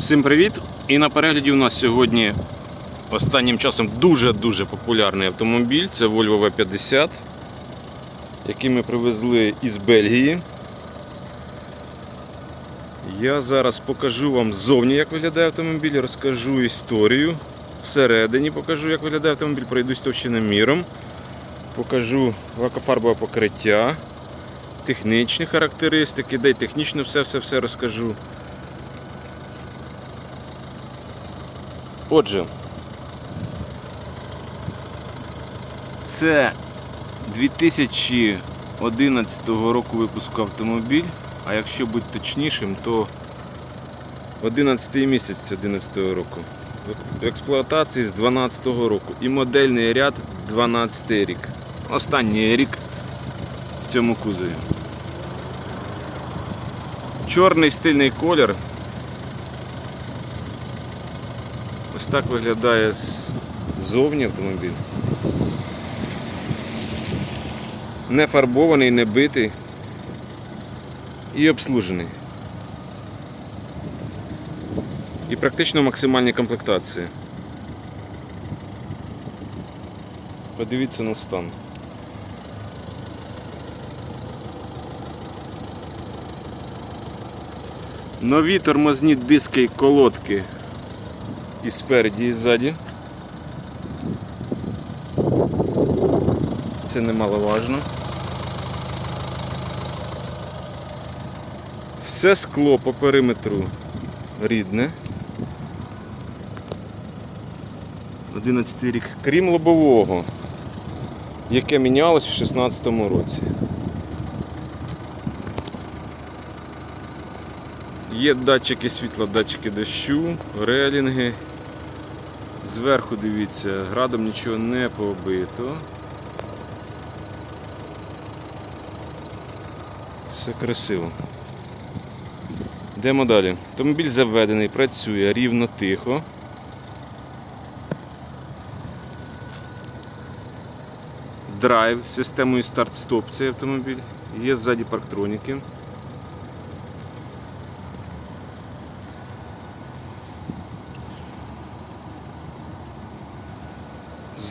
Всім привіт! І на перегляді у нас сьогодні останнім часом дуже-дуже популярний автомобіль. Це Volvo V50, який ми привезли із Бельгії. Я зараз покажу вам ззовні, як виглядає автомобіль, розкажу історію. Всередині покажу, як виглядає автомобіль, пройдусь товщиноміром, покажу лакофарбове покриття, технічні характеристики, де й технічно все-все-все розкажу. Отже, це 2011 року випуску автомобіль, а якщо бути точнішим, то 11 місяць 2011 року. В експлуатації з 12 року і модельний ряд 12 рік. Останній рік в цьому кузові. Чорний стильний колір. Ось так виглядає ззовні автомобіль. Не фарбований, не битий і обслужений. І практично максимальні комплектації. Подивіться на стан. Нові тормозні диски і колодки і спереді, і ззаді. Це немаловажно. Все скло по периметру рідне. 11 рік, крім лобового, яке мінялось в 2016 році. Є датчики світла, датчики дощу, релінги. Зверху дивіться, градом нічого не побито. Все красиво. Йдемо далі. Автомобіль заведений, працює рівно тихо. Драйв з системою старт-стоп цей автомобіль. Є ззаді парктроніки.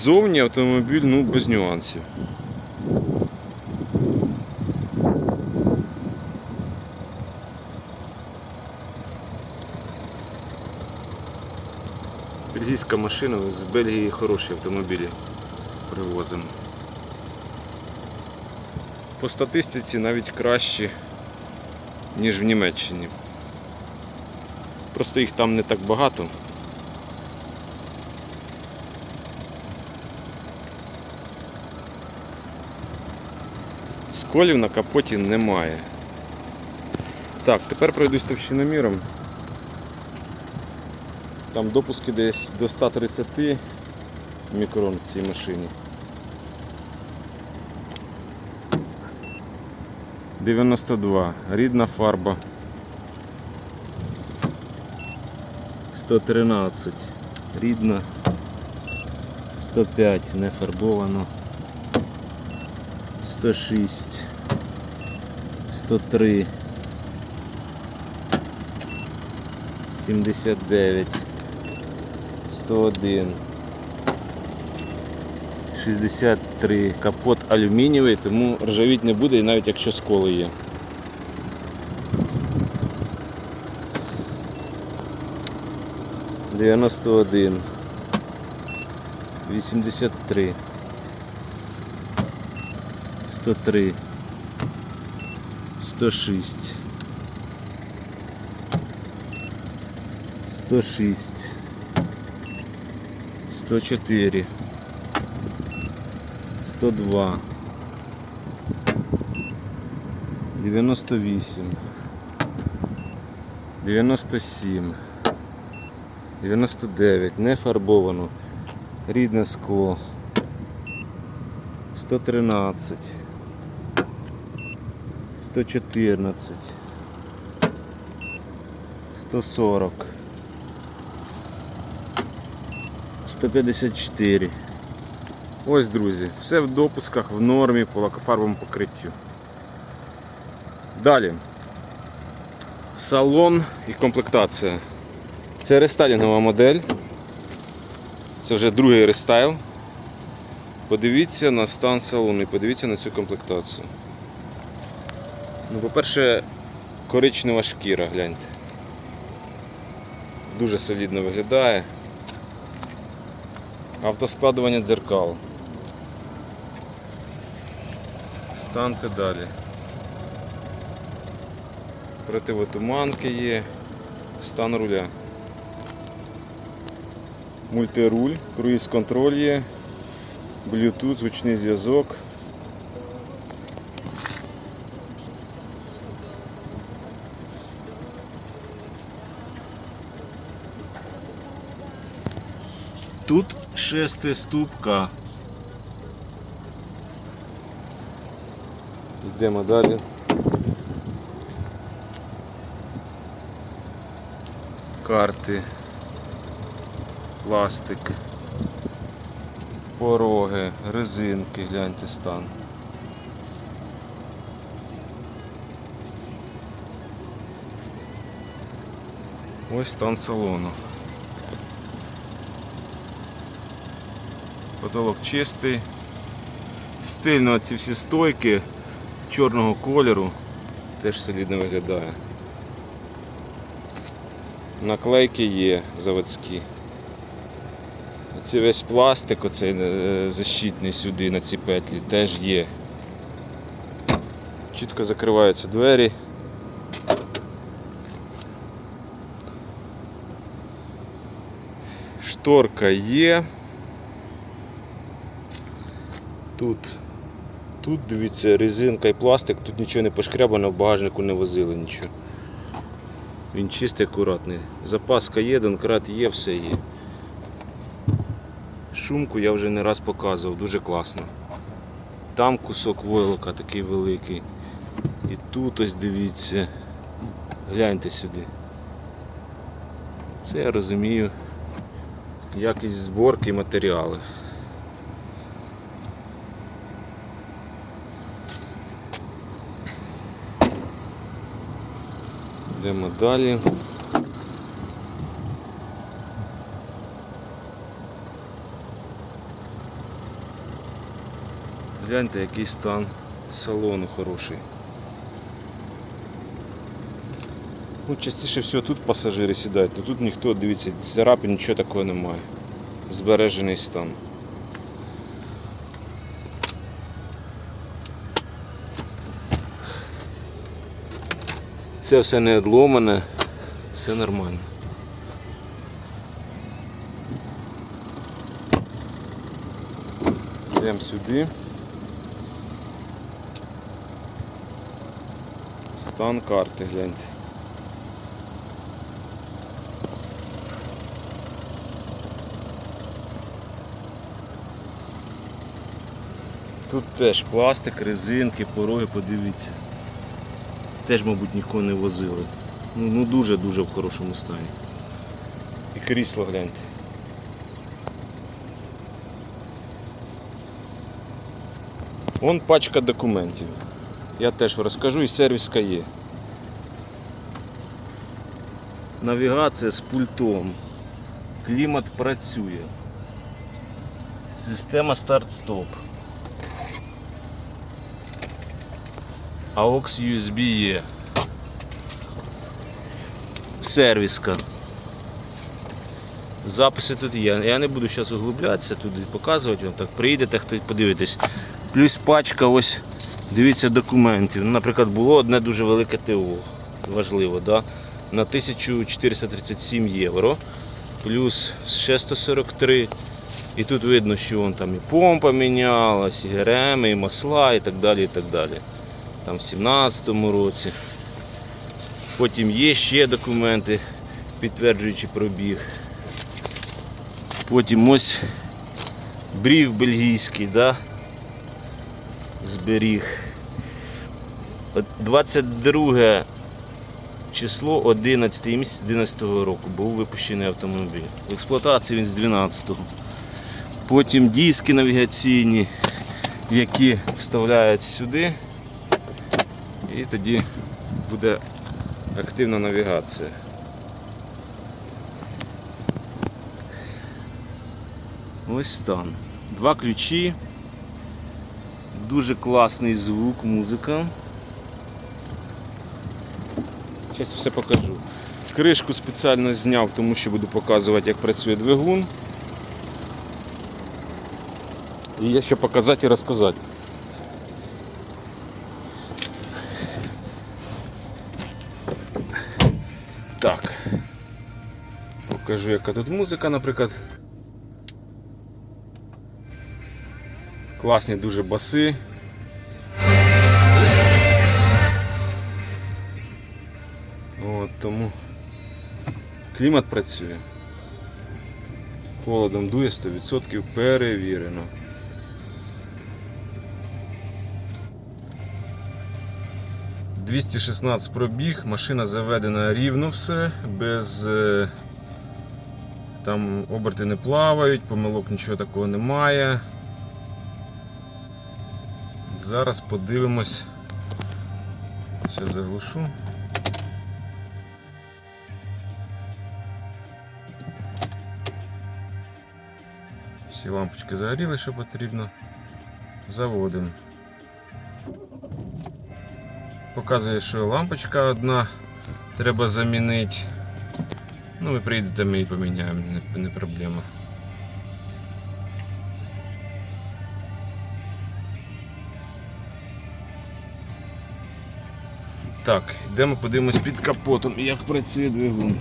Ззовні автомобіль ну, без нюансів. Бельгійська машина, з Бельгії хороші автомобілі привозимо. По статистиці навіть кращі, ніж в Німеччині. Просто їх там не так багато. Сколів на капоті немає. Так, тепер пройдусь товщиноміром. Там допуски десь до 130 мікрон в цій машині. 92. Рідна фарба. 113. Рідна. 105. Не фарбовано. 106, 103, 79, 101, 63. Капот алюмінієвий, тому ржавіть не буде, і навіть якщо сколи є. Дев'яносто один, вісімдесят три. 103, 106, 106, 104, 102, 98, 97, 99, не фарбовано, рідне скло. 113 114 140 154 Ось, друзі, все в допусках в нормі по лакофарбовому покриттю. Далі. Салон і комплектація. Це рестайлінгова модель. Це вже другий рестайл. Подивіться на стан салону і подивіться на цю комплектацію. Ну, по-перше, коричнева шкіра, гляньте. Дуже солідно виглядає. Автоскладування дзеркал. Стан педалі. Противотуманки є. Стан руля. Мультируль, круїз контроль є, Bluetooth, звучний зв'язок. Тут шестиступка. Йдемо далі. Карти, пластик, пороги, резинки, гляньте стан. Ось стан салону. Потолок чистий. Стильно ці всі стойки чорного кольору теж солідно виглядає. Наклейки є заводські. Це весь пластик, оцей е, защитний сюди на ці петлі теж є. Чітко закриваються двері. Шторка є. Тут, тут дивіться, резинка і пластик, тут нічого не пошкрябано, в багажнику не возили нічого. Він чистий, акуратний. Запаска є, донкрат є, все є. Шумку я вже не раз показував, дуже класно. Там кусок войлока такий великий. І тут ось дивіться. Гляньте сюди. Це я розумію. Якість зборки і матеріали. Йдемо далі. Гляньте, який стан салону хороший. Ну, частіше всього тут пасажири сідають, але тут ніхто, дивіться, царапин, нічого такого немає. Збережений стан. Це все не відломане, все нормально. Йдемо сюди. Стан карти, гляньте. Тут теж пластик, резинки, пороги, подивіться. Теж, мабуть, нікого не возили. Ну, ну дуже-дуже в хорошому стані. І крісло гляньте. Вон пачка документів. Я теж розкажу і сервіска є. Навігація з пультом. Клімат працює. Система старт-стоп. AUX USB є. Сервіска. Записи тут є. Я не буду зараз углублятися туди, показувати вам так. Приїдете, хтось подивитесь. Плюс пачка ось, дивіться, документів. Ну, Наприклад, було одне дуже велике ТО. Важливо, да? на 1437 євро. Плюс ще 143. І тут видно, що вон там і помпа мінялась, і ГРМ, і масла, і так далі. і так далі там в 17-му році. Потім є ще документи, підтверджуючи пробіг. Потім ось брів бельгійський, да? зберіг. 22 число 11 місяць 11 року був випущений автомобіль. В експлуатації він з 12-го. Потім диски навігаційні, які вставляються сюди і тоді буде активна навігація. Ось там. Два ключі, дуже класний звук, музика. Зараз все покажу. Кришку спеціально зняв, тому що буду показувати, як працює двигун. І є що показати і розказати. Покажу, яка тут музика, наприклад. Класні дуже баси. От, тому клімат працює. Холодом дує 100% перевірено. «216 пробіг, машина заведена рівно все, без е, там оберти не плавають, помилок нічого такого немає. Зараз подивимось. Ще заглушу. Всі лампочки загоріли, що потрібно. Заводимо. Показує, що лампочка одна треба замінити. Ну, ви приїдете, ми її поміняємо, не, не проблема. Так, йдемо подивимось під капотом, як працює двигун.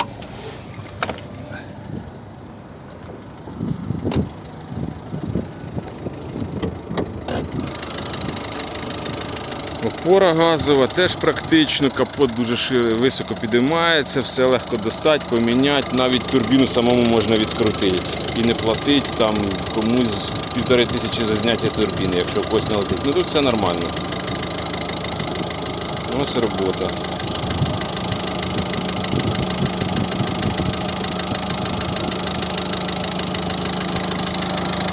Опора газова теж практично, капот дуже широ, високо підіймається, все легко достати, поміняти, навіть турбіну самому можна відкрутити і не платити там комусь півтори тисячі за зняття турбіни, якщо когось не летить. Ну тут все нормально. Ось робота.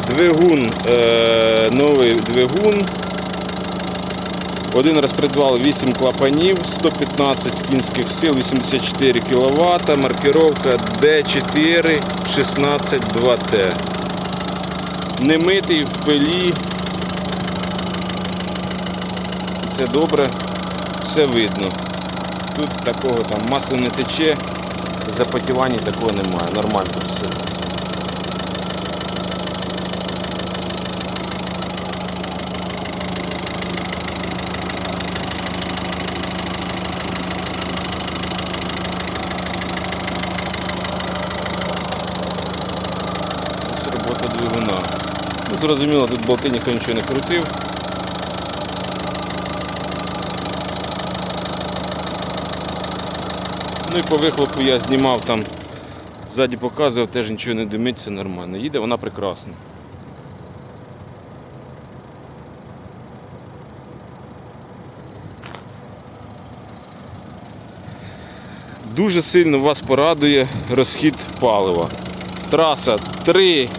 Двигун, е, новий двигун. Один розпредвал 8 клапанів, 115 кінських сил, 84 кВт, маркировка D4 162T. Немитий в пилі. Це добре, все видно. Тут такого там масло не тече, запотівання такого немає, нормально все. Ось робота двигуна. Ну, зрозуміло, тут болти ніхто нічого не крутив. Ну і по вихлопу я знімав там, ззаді показував, теж нічого не димиться нормально. Їде вона прекрасно. Дуже сильно вас порадує розхід палива. Траса 3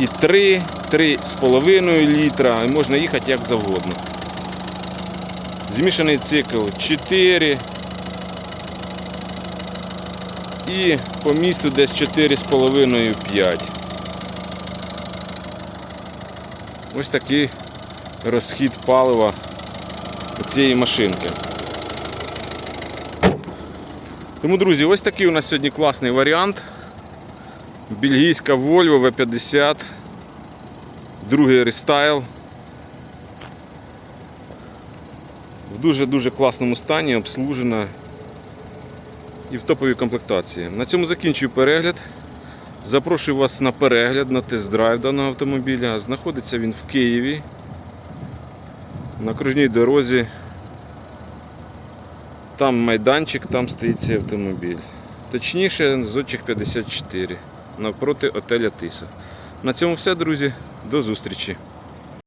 і 3, 3,5 літра, і можна їхати як завгодно. Змішаний цикл 4. І по місту десь 4,5-5. Ось такий розхід палива цієї машинки. Тому, друзі, ось такий у нас сьогодні класний варіант. Бельгійська Volvo V50. Другий рестайл. В дуже-дуже класному стані, обслужена і в топовій комплектації. На цьому закінчую перегляд. Запрошую вас на перегляд, на тест-драйв даного автомобіля. Знаходиться він в Києві. На окружній дорозі. Там майданчик, там стоїть цей автомобіль. Точніше, зодчих 54 навпроти отеля Тиса. На цьому все, друзі. До зустрічі!